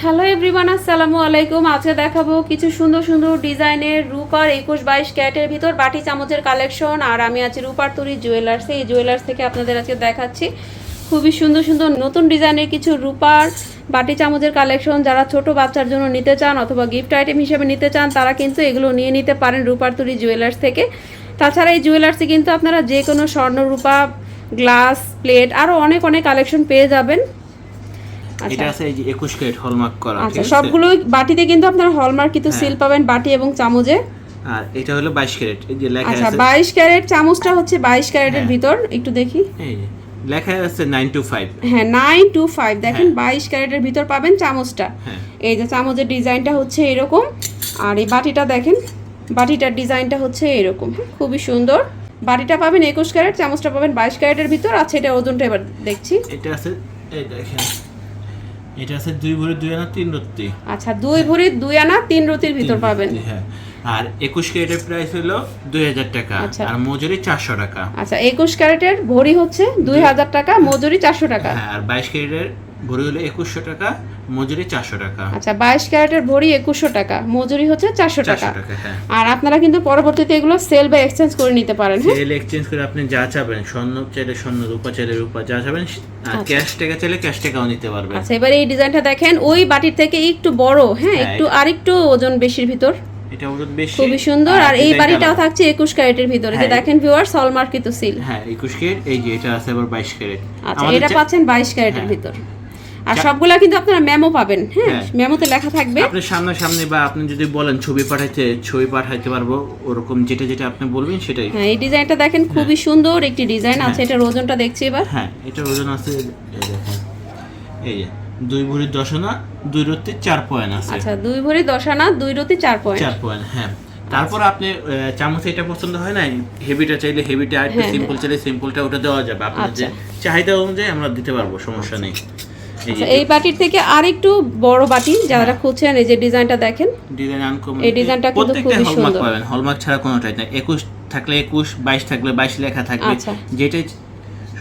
Hello everyone, আসসালামু আলাইকুম। আজকে দেখাবো কিছু সুন্দর সুন্দর ডিজাইনের রূপার একুশ বাইশ ক্যারেটের ভিতর বাটি চামচের কালেকশন। আর আমি আছি রূপার তরি জুয়েলার্সে। এই জুয়েলার্স থেকে আপনাদের আজকে দেখাচ্ছি খুবই সুন্দর সুন্দর নতুন ডিজাইনের কিছু রূপার বাটি চামচের কালেকশন। যারা ছোট বাচ্চার জন্য নিতে চান অথবা গিফট আইটেম হিসেবে নিতে চান, তারা কিন্তু এগুলো নিয়ে নিতে পারেন রূপার তরি জুয়েলার্স থেকে। তাছাড়া এই জুয়েলার্সে কিন্তু আপনারা যে কোনো স্বর্ণ রূপা, গ্লাস, প্লেট আরও অনেক অনেক কালেকশন পেয়ে যাবেন। এটা আছে এই যে 21 ক্যারেট হলমার্ক করা আচ্ছা সবগুলো বাটিতে কিন্তু আপনার হলমার্ক কিন্তু হ্যাঁ। সিল পাবেন বাটি এবং চামচে। আর এটা হলো 22 ক্যারেট এই যে লেখা আচ্ছা আছে বাইশ ক্যারেট চামচটা হচ্ছে বাইশ ক্যারেটের হ্যাঁ। ভিতর একটু দেখি। এই লেখা আছে 925 হ্যাঁ নাইন টু ফাইভ দেখেন হ্যাঁ। বাইশ ক্যারেটের ভিতর পাবেন চামচটা। হ্যাঁ। এই যে চামচের ডিজাইনটা হচ্ছে এরকম আর এই বাটিটা দেখেন বাটিটার ডিজাইনটা হচ্ছে এরকম হ্যাঁ, খুবই সুন্দর। বাটিটা পাবেন একুশ ক্যারেট চামচটা পাবেন বাইশ ক্যারেটের ভিতর আচ্ছা এটা ওজনটা এবার দেখছি। এটা আছে এই দেখেন এটা আছে দুই ভরি দুই আনা তিন রত্তি। আচ্ছা দুই ভরি দুই আনা তিন রতির ভিতর পাবেন। হ্যাঁ। আর 21 ক্যারেটের প্রাইস হলো 2000 টাকা। আচ্ছা। আর মজুরি 400 টাকা। আচ্ছা একুশ ক্যারেটের ভরি হচ্ছে দুই হাজার টাকা মজুরি চারশো টাকা। হ্যাঁ আর 22 ক্যারেটের ভরি হলো একুশশো টাকা। মজুরি 400 টাকা। আচ্ছা বাইশ ক্যারেটের ভরি একুশশো টাকা মজুরি হচ্ছে চারশো টাকা। 400 টাকা হ্যাঁ। আর আপনারা কিন্তু পরবর্তীতে এগুলো সেল বা এক্সচেঞ্জ করে নিতে পারেন হ্যাঁ? সেল এক্সচেঞ্জ করে আপনি যা চাবেন স্বর্ণ চাইলে স্বর্ণ রূপা চাইলে রূপা যা চাবেন আর ক্যাশ টাকা চাইলে ক্যাশ টাকাও নিতে পারবেন। আচ্ছা এবার এই ডিজাইনটা দেখেন ওই বাটির থেকে একটু বড় হ্যাঁ হ্যাঁ, একটু আরেকটু ওজন বেশির ভিতর। এটা ওজন বেশি। খুবই সুন্দর আর এই বাড়িটাও থাকছে একুশ ক্যারেটের ভিতরে যে হ্যাঁ। দেখেন ভিউয়ার্স হলমার্কিত সিল হ্যাঁ একুশ ক্যারেট এই যে এটা আছে আবার বাইশ ক্যারেট। আচ্ছা এটা পাচ্ছেন বাইশ ক্যারেটের হ্যাঁ। ভিতর। আর সবগুলা কিন্তু আপনারা মেমো পাবেন। হ্যাঁ হ্যাঁ। মেমোতে লেখা থাকবে। আপনি সামনাসামনি বা আপনি যদি বলেন ছবি পাঠাইতে ছবি পাঠাইতে পারব ওরকম যেটা যেটা আপনি বলবেন সেটাই। হ্যাঁ এই ডিজাইনটা দেখেন খুবই সুন্দর একটি ডিজাইন আছে। এটার ওজনটা দেখছি এবার। হ্যাঁ এটার ওজন আছে এই যে দুই ভরি দশ আনা দুই রত্তি চার পয়েন্ট আছে। আচ্ছা দুই ভরি দশ আনা দুই রতি চার পয়েন্ট চার পয়েন্ট হ্যাঁ। তারপর আপনি আহ, চামচ এটা পছন্দ হয় না হেভিটা চাইলে হেভিটা আর হ্যাঁ, সিম্পল চাইলে সিম্পলটা ওটা দেওয়া যাবে। আপনার যে চাহিদা অনুযায়ী আমরা দিতে পারব সমস্যা নেই। এই আচ্ছা এই বাটির থেকে আরেকটু বড় বাটি যারা খুঁজছেন এই যে ডিজাইনটা দেখেন। ডিজাইন আনকমন এই ডিজাইনটা কিন্তু খুবই হলমার্ক সুন্দর। পাবেন হলমার্ক ছাড়া কোনোটাই না একুশ থাকলে একুশ বাইশ থাকলে বাইশ লেখা থাকবে। আচ্ছা। যেটাই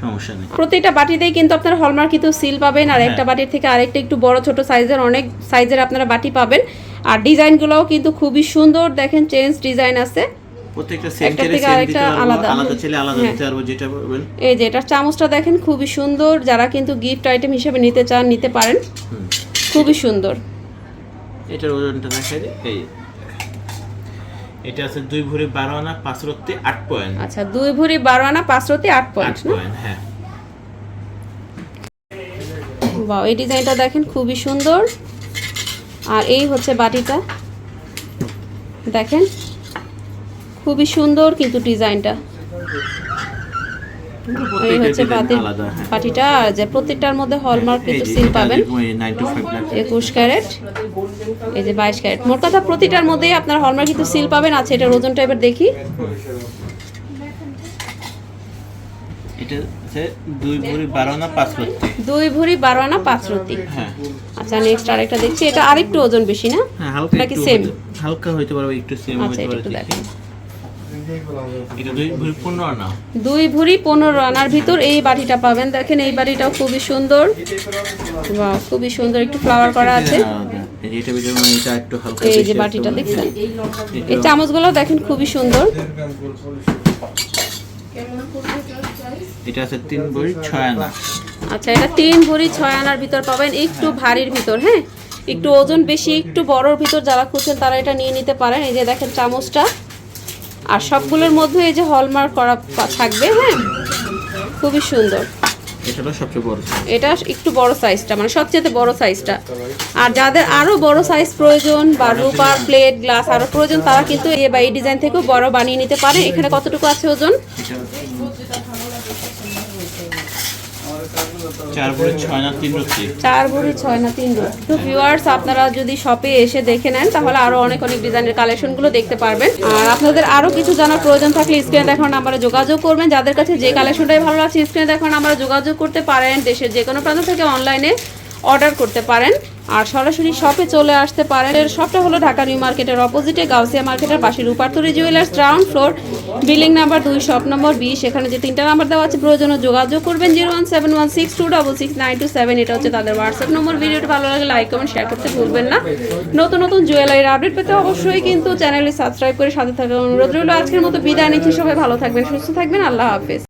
সমস্যা নেই। প্রত্যেকটা বাটিতেই কিন্তু আপনার হলমার্কিত সিল পাবেন আর একটা হ্যাঁ। বাটির থেকে আরেকটা একটু বড় ছোট সাইজের অনেক সাইজের আপনারা বাটি পাবেন। আর ডিজাইনগুলোও কিন্তু খুবই সুন্দর। দেখেন চেঞ্জ ডিজাইন আছে। প্রত্যেকটা সেম একটা চাইলে থেকে সেম দিতে পারব আলাদা। আলাদা আলাদা হ্যাঁ। দিতে পারব যেটা বলবেন। এই যে এটার চামচটা দেখেন খুবই সুন্দর। যারা কিন্তু গিফট আইটেম হিসেবে নিতে চান নিতে পারেন। খুবই সুন্দর। এটার ওজনটা দেখা এই এটা আছে দুই ভরি বারো আনা পাঁচ রত্তি আট পয়েন্ট। আচ্ছা দুই ভরি বারো আনা পাঁচ রতি আট আট পয়েন্ট না? পয়েন্ট হ্যাঁ। বাহ এই ডিজাইনটা দেখেন খুবই সুন্দর। আর এই হচ্ছে বাটিটা। দেখেন খুবই সুন্দর কিন্তু ডিজাইনটা। এই হচ্ছে হ্যাঁ। আর যে প্রত্যেকটার মধ্যে হলমার্ক কিন্তু সিল পাবেন। একুশ ক্যারেট এই যে বাইশ ক্যারেট। মোট কথা প্রতিটার মধ্যেই আপনার হলমার্ক কিন্তু সিল পাবেন। আচ্ছা এটার ওজনটা এবার দেখি। দুই ভরি বারো আনা পাঁচ রতি। হ্যাঁ। আচ্ছা নেক্সট আরেকটা দেখছি। এটা আরেকটু ওজন বেশি না? হ্যাঁ নাকি হালকা হইতে পারবে একটু সেম আচ্ছা হইতে পারে একটু দেখি। দেখেন এটা দুই ভরি পনেরো আনার ভিতর এই বাটিটা পাবেন। দেখেন এই বাটিটাও খুবই সুন্দর। খুবই সুন্দর। একটু ফ্লাওয়ার করা আছে। এই যে এটা ভিতরে মানে এই যে বাটিটা মানে। দেখছেন? এই চামচগুলো দেখেন খুবই সুন্দর। এটা আছে তিন ভরি ছয় আনা। আচ্ছা এটা তিন ভরি ছয় আনার ভিতর পাবেন। একটু ভারীর ভিতর হ্যাঁ? একটু ওজন বেশি একটু বড়র ভিতর যারা খুঁজছেন তারা এটা নিয়ে নিতে পারেন। এই যে দেখেন চামচটা। আর সবগুলোর মধ্যে এই যে হলমার্ক করা থাকবে হ্যাঁ? খুবই সুন্দর। এটা একটু বড় সাইজটা মানে সবচেয়ে বড় সাইজটা আর যাদের আরও বড় সাইজ প্রয়োজন বা রূপার প্লেট গ্লাস আরও প্রয়োজন তারা কিন্তু এ বা এই ডিজাইন থেকেও বড় বানিয়ে নিতে পারে। এখানে কতটুকু আছে ওজন? চার ভরি ছয় না তিন রত্তি তো ভিউয়ার্স আপনারা যদি শপে এসে দেখে নেন, তাহলে আরও অনেক অনেক ডিজাইনের কালেকশনগুলো দেখতে পারবেন। আর আপনাদের কিছু প্রয়োজন থাকলে দেখানো নাম্বারে যোগাযোগ করবেন। যাদের কাছে যে কালেকশনটাই ভালো লাগছে স্ক্রিনে দেখানো নাম্বারে যোগাযোগ করতে পারেন। দেশের যে কোনো প্রান্ত থেকে অনলাইনে অর্ডার করতে পারেন। আর সরাসরি শপে চলে আসতে পারেন। শপটা হলো ঢাকা নিউ মার্কেটের অপোজিটে গাউসিয়া মার্কেটের পাশে রূপার্তরি jewellers ground floor building number দুই, শপ নম্বর বিশ, এখানে যে তিনটা নাম্বার দেওয়া আছে প্রয়োজনে যোগাযোগ করবেন zero one seven one six two double six nine two seven, এটা হচ্ছে তাদের হোয়াটসঅ্যাপ নম্বর। ভিডিওটি ভালো লাগে লাইক, কমেন্ট, শেয়ার করতে ভুলবেন না। নতুন নতুন জুয়েলারির আপডেট পেতে অবশ্যই কিন্তু চ্যানেলটি সাবস্ক্রাইব করে সাথে থাকার অনুরোধ রইল। আজকের মতো বিদায় নিচ্ছি, সবাই ভালো থাকবেন, সুস্থ থাকবেন, আল্লাহ হাফেজ।